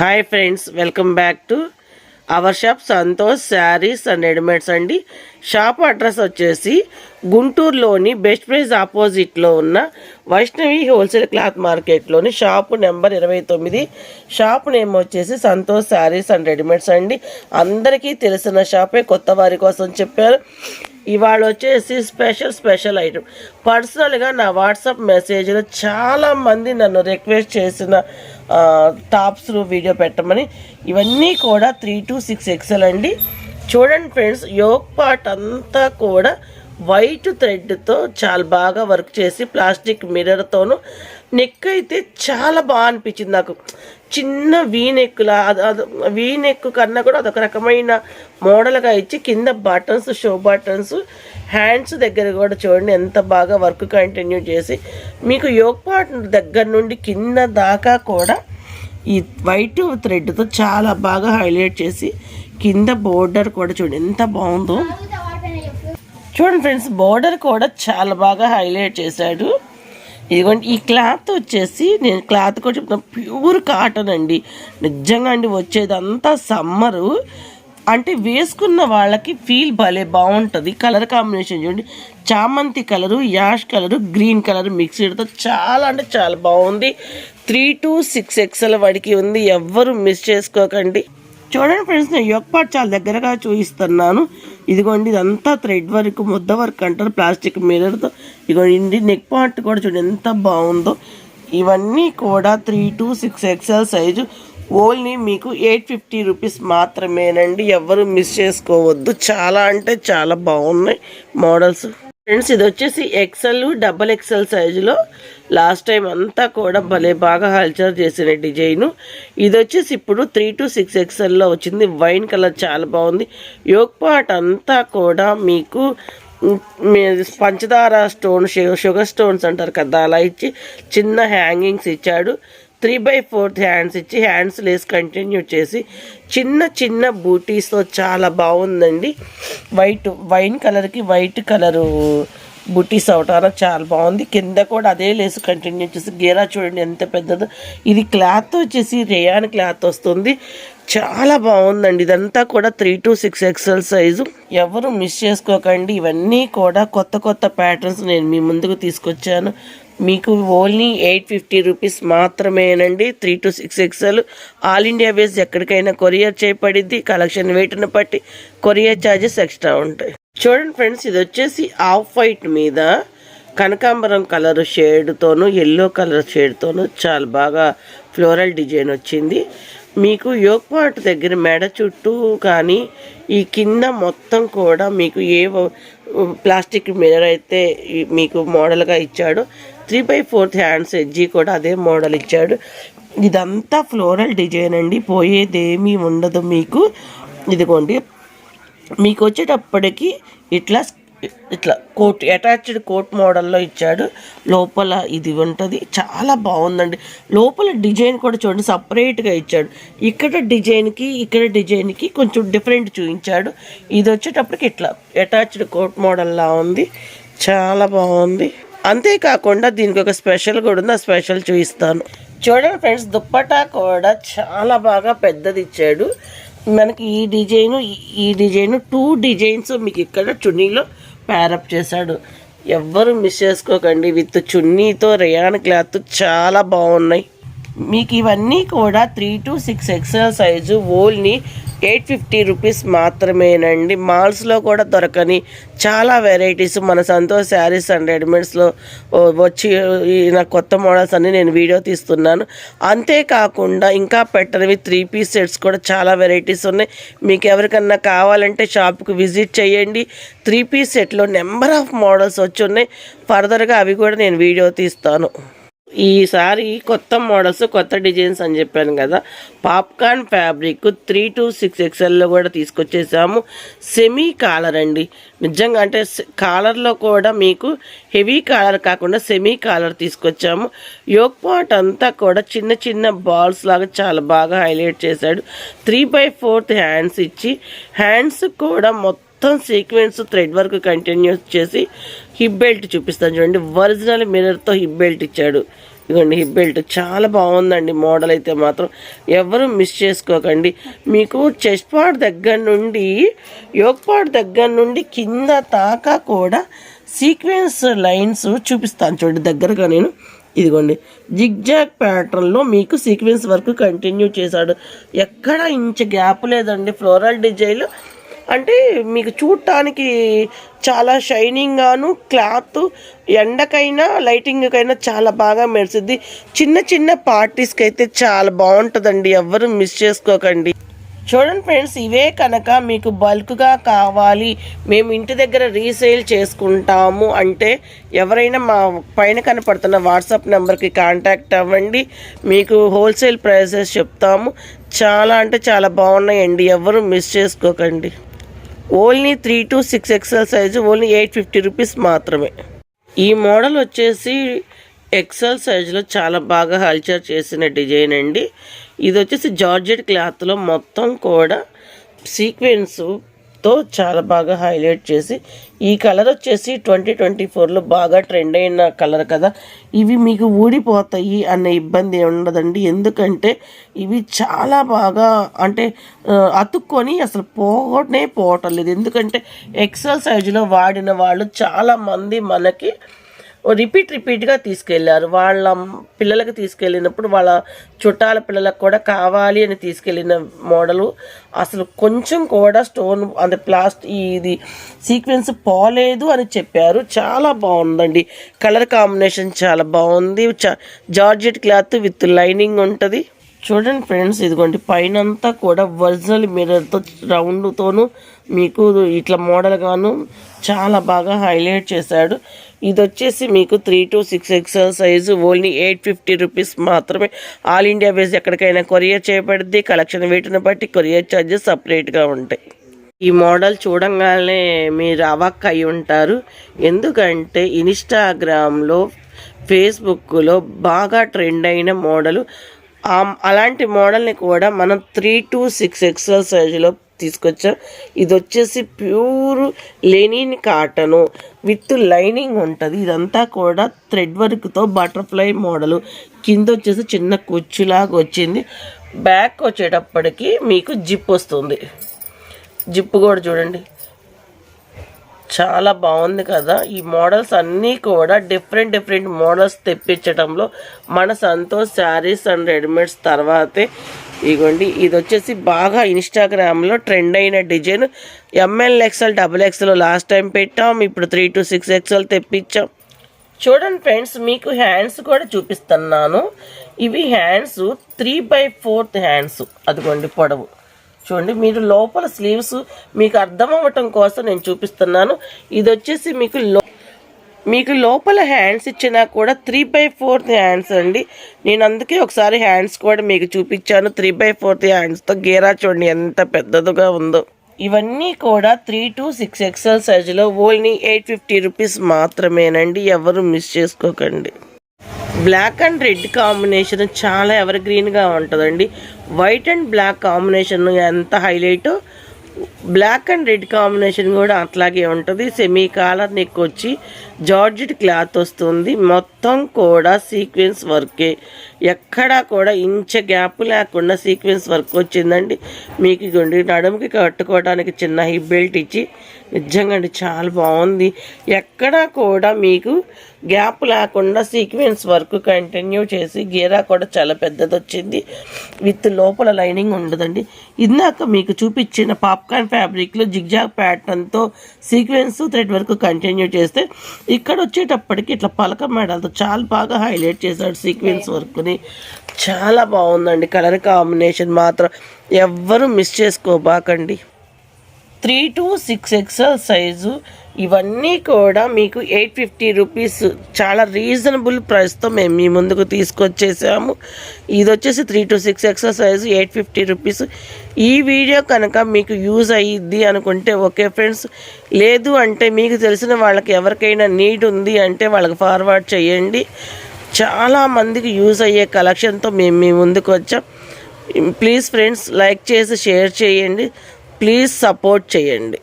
Hi friends welcome back to our shop Santosh sarees and readymades అండి. Shop address వచ్చేసి గుంటూరులోని best price ఆపోజిట్లో ఉన్న వైష్ణవి హోల్సేల్ క్లాత్ మార్కెట్లోని షాపు నెంబర్ ఇరవై తొమ్మిది. షాప్ నేమ్ వచ్చేసి సంతోష్ శారీస్ అండ్ రెడీమేడ్స్ అండి. అందరికీ తెలిసిన షాపే కొత్త వారి కోసం చెప్పారు. ఇవాళ వచ్చేసి స్పెషల్ స్పెషల్ ఐటమ్ పర్సనల్గా నా వాట్సాప్ మెసేజ్లో చాలామంది నన్ను రిక్వెస్ట్ చేసిన టాప్స్లో వీడియో పెట్టమని. ఇవన్నీ కూడా త్రీ టు సిక్స్ ఎక్సెల్ అండి. చూడండి ఫ్రెండ్స్ యోగ్ పార్ట్ అంతా కూడా వైట్ థ్రెడ్తో చాలా బాగా వర్క్ చేసి ప్లాస్టిక్ మిర్రర్తోను. నెక్ అయితే చాలా బాగా అనిపించింది నాకు. చిన్న వీ నెక్లా అది అది కన్నా కూడా అదొక రకమైన మోడల్గా ఇచ్చి కింద బటన్స్ షో బటన్స్ హ్యాండ్స్ దగ్గర కూడా చూడండి ఎంత బాగా వర్క్ కంటిన్యూ చేసి. మీకు యోగ్ పార్ట్ దగ్గర నుండి కింద దాకా కూడా ఈ వైట్ థ్రెడ్తో చాలా బాగా హైలైట్ చేసి కింద బోర్డర్ కూడా చూడండి ఎంత బాగుందో. చూడండి ఫ్రెండ్స్ బోర్డర్ కూడా చాలా బాగా హైలైట్ చేశాడు. ఇదిగోండి ఈ క్లాత్ వచ్చేసి నేను క్లాత్ కూడా చెప్తాను ప్యూర్ కాటన్ అండి. నిజంగా అండి వచ్చేదంతా సమ్మరు. అంటే వేసుకున్న వాళ్ళకి ఫీల్ భలే బాగుంటుంది. కలర్ కాంబినేషన్ చూడండి. చామంతి colour ash colour green colour మిక్స్డ్తో చాలా అంటే చాలా బాగుంది. త్రీ టు సిక్స్ ఎక్స్ఎల్ వాడికి ఉంది. ఎవ్వరు మిస్ చేసుకోకండి. చూడండి ఫ్రెండ్స్ నేను యొక్క పాటు చాలా దగ్గరగా చూపిస్తున్నాను. ఇదిగోండి ఇదంతా థ్రెడ్ వర్క్ ముద్ద వర్క్ అంటారు ప్లాస్టిక్ మిర్రర్తో ఇదిగోండి నెక్ పార్ట్ కూడా చూడండి ఎంత బాగుందో. ఇవన్నీ కూడా three to six XL size only మీకు ఎయిట్ ఫిఫ్టీ రూపీస్ మాత్రమేనండి. ఎవరు మిస్ చేసుకోవద్దు. చాలా అంటే చాలా బాగున్నాయి మోడల్స్ ఫ్రెండ్స్ ఇది వచ్చేసి ఎక్సెల్ డబల్ ఎక్సెల్ సైజులో లాస్ట్ టైం అంతా కూడా భలే బాగా హల్చర్ చేసిన డిజైన్ ఇది వచ్చేసి ఇప్పుడు త్రీ టు సిక్స్ ఎక్సెల్లో వచ్చింది. వైన్ కలర్ చాలా బాగుంది. యోగ్ పార్ట్ అంతా కూడా మీకు మీ పంచదార స్టోన్ షుగర్ స్టోన్స్ అంటారు కదా అలా ఇచ్చి చిన్న హ్యాంగింగ్స్ ఇచ్చాడు. త్రీ బై ఫోర్త్ హ్యాండ్స్ ఇచ్చి హ్యాండ్స్ లేస్ కంటిన్యూ చేసి చిన్న చిన్న బూటీస్తో చాలా బాగుందండి. వైట్ వైన్ కలర్కి వైట్ కలరు బుటీస్ అవటారా చాలా బాగుంది. కింద కూడా అదే లేస్ కంటిన్యూ చేసి గేరా చూడండి ఎంత పెద్దదో. ఇది క్లాత్ వచ్చేసి రేయాన్ క్లాత్ వస్తుంది. చాలా బాగుందండి. ఇదంతా కూడా three to six XL size. ఎవరు మిస్ చేసుకోకండి. ఇవన్నీ కూడా కొత్త కొత్త ప్యాటర్న్స్ నేను మీ ముందుకు తీసుకొచ్చాను. మీకు ఓన్లీ ఎయిట్ ఫిఫ్టీ రూపీస్ మాత్రమేనండి. Three to six XL all India base ఎక్కడికైనా కొరియర్ చేయబడిద్ది. కలెక్షన్ వెయిట్ను బట్టి కొరియర్ ఛార్జెస్ ఎక్స్ట్రా ఉంటాయి. చూడండి ఫ్రెండ్స్ ఇది వచ్చేసి ఆఫ్ వైట్ మీద కనకాంబరం కలర్ షేడ్తోను ఎల్లో కలర్ షేడ్తోను చాలా బాగా ఫ్లోరల్ డిజైన్ వచ్చింది. మీకు యోక్ పార్ట్ దగ్గర మెడ చుట్టూ కానీ ఈ కింద మొత్తం కూడా మీకు ఏ ప్లాస్టిక్ మిర్రర్ అయితే మీకు మోడల్గా ఇచ్చాడో three by fourth hands edgy కూడా అదే మోడల్ ఇచ్చాడు. ఇదంతా ఫ్లోరల్ డిజైన్ అండి. పోయేదేమీ ఉండదు మీకు. ఇదిగోండి. మీకు వచ్చేటప్పటికి ఇట్లా ఇట్లా కోట్ అటాచ్డ్ కోట్ మోడల్లో ఇచ్చాడు. లోపల ఇది ఉంటుంది. చాలా బాగుందండి. లోపల డిజైన్ కూడా చూడండి సపరేట్గా ఇచ్చాడు. ఇక్కడ డిజైన్కి ఇక్కడ డిజైన్కి కొంచెం డిఫరెంట్ చూపించాడు. ఇది వచ్చేటప్పటికి ఇట్లా అటాచ్డ్ కోట్ మోడల్లా ఉంది. చాలా బాగుంది. అంతేకాకుండా దీనికి ఒక స్పెషల్ కూడా ఉంది. ఆ స్పెషల్ చూపిస్తాను. చూడండి ఫ్రెండ్స్ దుప్పటా కూడా చాలా బాగా పెద్దది ఇచ్చాడు. మనకి ఈ డిజైన్ ఈ డిజైన్ టూ డిజైన్స్ మీకు ఇక్కడ చున్నీలో ప్యారప్ చేశాడు. ఎవ్వరు మిస్ చేసుకోకండి. విత్ చున్నీతో రేయాన్ క్లాత్ చాలా బాగున్నాయి. మీకు ఇవన్నీ కూడా three to six XL size ఓల్ని eight fifty rupees మాత్రమేనండి. మాల్స్లో కూడా దొరకని చాలా వెరైటీస్ మన సంతోష్ శారీస్ అండ్ రెడీమేడ్స్లో వచ్చి నా కొత్త మోడల్స్ అన్ని నేను వీడియో తీస్తున్నాను. అంతేకాకుండా ఇంకా పెట్టనివి త్రీ పీస్ సెట్స్ కూడా చాలా వెరైటీస్ ఉన్నాయి. మీకు ఎవరికన్నా కావాలంటే షాప్కి విజిట్ చేయండి. త్రీ పీస్ సెట్లో నెంబర్ ఆఫ్ మోడల్స్ వచ్చి ఉన్నాయి. ఫర్దర్గా అవి కూడా నేను వీడియో తీస్తాను. ఈసారి కొత్త మోడల్స్ కొత్త డిజైన్స్ అని చెప్పాను కదా. Popcorn fabric three to six ఎక్స్ఎల్లో కూడా తీసుకొచ్చేసాము. సెమీ కాలర్ అండి. నిజంగా అంటే కాలర్లో కూడా మీకు హెవీ కాలర్ కాకుండా సెమీ కాలర్ తీసుకొచ్చాము. యోగ్ పాట్ అంతా కూడా చిన్న చిన్న బాల్స్ లాగా చాలా బాగా హైలైట్ చేశాడు. త్రీ బై ఫోర్త్ హ్యాండ్స్ ఇచ్చి హ్యాండ్స్ కూడా మొత్తం మొత్తం సీక్వెన్స్ థ్రెడ్ వర్క్ కంటిన్యూ చేసి హిప్ బెల్ట్ చూపిస్తాను. చూడండి ఒరిజినల్ మిర్రర్తో హిప్ బెల్ట్ ఇచ్చాడు. ఇదిగోండి హిప్ బెల్ట్ చాలా బాగుందండి మోడల్ అయితే మాత్రం. ఎవరు మిస్ చేసుకోకండి. మీకు చెస్ట్ పార్ట్ దగ్గర నుండి యోగ్ పార్ట్ దగ్గర నుండి కింద తాకా కూడా సీక్వెన్స్ లైన్స్ చూపిస్తాను. చూడండి దగ్గరగా నేను ఇదిగోండి జిగ్జాగ్ ప్యాటర్న్లో మీకు సీక్వెన్స్ వర్క్ కంటిన్యూ చేశాడు. ఎక్కడ ఇంచ గ్యాప్ లేదండి. ఫ్లోరల్ డిజైన్ అంటే మీకు చూడటానికి చాలా షైనింగ్గాను క్లాత్ ఎండకైనా లైటింగ్కైనా చాలా బాగా మెరిసిద్ది. చిన్న చిన్న పార్టీస్కి అయితే చాలా బాగుంటుందండి ఎవ్వరు మిస్ చేసుకోకండి. చూడండి ఫ్రెండ్స్ ఇవే కనుక మీకు బల్క్గా కావాలి. మేము ఇంటి దగ్గర రీసేల్ చేసుకుంటాము అంటే ఎవరైనా మా పైన కనపడుతున్న వాట్సాప్ నెంబర్కి కాంటాక్ట్ అవ్వండి. మీకు హోల్సేల్ ప్రైసెస్ చెప్తాము. చాలా అంటే చాలా బాగున్నాయండి ఎవరు మిస్ చేసుకోకండి. Only three to six XL size only eight fifty rupees మాత్రమే. ఈ మోడల్ వచ్చేసి ఎక్సెల్ సైజులో చాలా బాగా హల్చర్ చేసిన డిజైన్ అండి. ఇది వచ్చేసి జార్జెట్ క్లాత్లో మొత్తం కూడా సీక్వెన్స్ తో చాలా బాగా హైలైట్ చేసి ఈ కలర్ వచ్చేసి ట్వంటీ ట్వంటీ ఫోర్లో బాగా ట్రెండ్ అయిన కలర్ కదా. ఇవి మీకు ఊడిపోతాయి అనే ఇబ్బంది ఉండదండి. ఎందుకంటే ఇవి చాలా బాగా అంటే అతుక్కొని అసలు పోగొట్నే పోవటం లేదు. ఎందుకంటే ఎక్సెల్ సైజులో వాడిన వాళ్ళు చాలామంది మనకి రిపీట్ రిపీట్గా తీసుకెళ్ళారు. వాళ్ళ పిల్లలకు తీసుకెళ్ళినప్పుడు వాళ్ళ చుట్టాల పిల్లలకు కూడా కావాలి అని తీసుకెళ్ళిన మోడలు. అసలు కొంచెం కూడా స్టోన్ అంటే ప్లాస్ట్ ఇది సీక్వెన్స్ పోలేదు అని చెప్పారు. చాలా బాగుందండి. కలర్ కాంబినేషన్ చాలా బాగుంది. జార్జెట్ క్లాత్ విత్ లైనింగ్ ఉంటుంది. చూడండి ఫ్రెండ్స్ ఇదిగోండి. పైన అంతా కూడా ఒరిజినల్ మిర్రర్తో రౌండ్తోనూ మీకు ఇట్లా మోడల్గాను చాలా బాగా హైలైట్ చేశాడు. ఇది వచ్చేసి మీకు three to six XL size only eight fifty rupees మాత్రమే. ఆల్ ఇండియా బేస్ ఎక్కడికైనా కొరియర్ చేయబడింది కలెక్షన్ వీటిని బట్టి కొరియర్ ఛార్జెస్ సపరేట్గా ఉంటాయి. ఈ మోడల్ చూడంగానే మీరు అవాక్ అయి ఉంటారు. ఎందుకంటే ఇన్స్టాగ్రామ్లో ఫేస్బుక్లో బాగా ట్రెండ్ అయిన మోడలు. అలాంటి మోడల్ని కూడా మనం త్రీ టు సిక్స్ ఎక్స్ఎల్ సైజులో తీసుకొచ్చాం. ఇది వచ్చేసి pure linen cotton with lining ఉంటుంది. ఇదంతా కూడా థ్రెడ్ వర్క్తో బటర్ఫ్లై మోడలు. కింద వచ్చేసి చిన్న కుచ్చులాగా వచ్చింది. బ్యాక్ వచ్చేటప్పటికి మీకు జిప్ వస్తుంది. జిప్ కూడా చూడండి. చాలా బాగుంది కదా. ఈ మోడల్స్ అన్నీ కూడా డిఫరెంట్ డిఫరెంట్ మోడల్స్ తెప్పించడంలో మన సంతోష్ శారీస్ అండ్ రెడీమేడ్స్ తర్వాతే. ఇగోండి ఇది వచ్చేసి బాగా ఇన్స్టాగ్రామ్లో ట్రెండ్ అయిన design. M L XL double XL last time పెట్టాం. ఇప్పుడు త్రీ టు సిక్స్ ఎక్స్ఎల్ తెప్పించాం. చూడండి ఫ్రెండ్స్ మీకు హ్యాండ్స్ కూడా చూపిస్తున్నాను. ఇవి hands three by fourth hands. అదిగోండి పొడవు. చూడండి మీరు లోపల స్లీవ్స్ మీకు అర్థం అవ్వటం కోసం నేను చూపిస్తున్నాను. ఇది వచ్చేసి మీకు లో మీకు లోపల హ్యాండ్స్ ఇచ్చినా కూడా త్రీ బై ఫోర్త్ హ్యాండ్స్ అండి. నేను అందుకే ఒకసారి హ్యాండ్స్ కూడా మీకు చూపించాను. త్రీ బై ఫోర్త్ హ్యాండ్స్తో గేరా చూడండి ఎంత పెద్దదిగా ఉందో. ఇవన్నీ కూడా త్రీ టు సిక్స్ ఎక్స్ఎల్ సైజులో ఓన్లీ ఎయిట్ ఫిఫ్టీ రూపీస్ మాత్రమేనండి. ఎవరు మిస్ చేసుకోకండి. బ్లాక్ అండ్ రెడ్ కాంబినేషన్ చాలా ఎవర్ గ్రీన్గా ఉంటుందండి. వైట్ అండ్ బ్లాక్ కాంబినేషన్ ఎంత highlight? Black and red combination కూడా అట్లాగే ఉంటుంది. సెమీ కాలర్ నెక్ వచ్చి జార్జెట్ క్లాత్ వస్తుంది. మొత్తం కూడా సీక్వెన్స్ వర్కే. ఎక్కడా కూడా ఇంచ గ్యాప్ లేకుండా సీక్వెన్స్ వర్క్ వచ్చిందండి. మీకు గుండి నడుముకి కట్టుకోవడానికి చిన్న హిప్ బెల్ట్ ఇచ్చి నిజంగా అండి చాలా బాగుంది. ఎక్కడా కూడా మీకు గ్యాప్ లేకుండా సీక్వెన్స్ వర్క్ కంటిన్యూ చేసి గీరా కూడా చాలా పెద్దది వచ్చింది విత్ లోపల లైనింగ్ ఉండదండి. ఇందాక మీకు చూపించిన పాప్కార్న్ ఫ్యాబ్రిక్లో జిగ్జాగ్ ప్యాటర్న్తో సీక్వెన్స్ థ్రెడ్ వర్క్ కంటిన్యూ చేస్తే ఇక్కడ వచ్చేటప్పటికి ఇట్లా పలక మేడలతో చాలా బాగా హైలైట్ చేశాడు సీక్వెన్స్ వర్క్ని. చాలా బాగుందండి. కలర్ కాంబినేషన్ మాత్రం ఎవ్వరూ miss చేసుకోబాకండి. Three to six XL size. ఇవన్నీ కూడా మీకు ఎయిట్ ఫిఫ్టీ రూపీస్ చాలా రీజనబుల్ ప్రైస్తో మేము మీ ముందుకు తీసుకొచ్చేసాము. ఇది వచ్చేసి three to six XL size eight fifty rupees. ఈ వీడియో కనుక మీకు యూజ్ అయ్యిద్ది అనుకుంటే ఓకే ఫ్రెండ్స్. లేదు అంటే మీకు తెలిసిన వాళ్ళకి ఎవరికైనా నీడ్ ఉంది అంటే వాళ్ళకి ఫార్వర్డ్ చేయండి. చాలా మందికి యూజ్ అయ్యే కలెక్షన్తో మేము మీ ముందుకు వచ్చాం. ప్లీజ్ ఫ్రెండ్స్ లైక్ చేసి షేర్ చేయండి. ప్లీజ్ సపోర్ట్ చేయండి.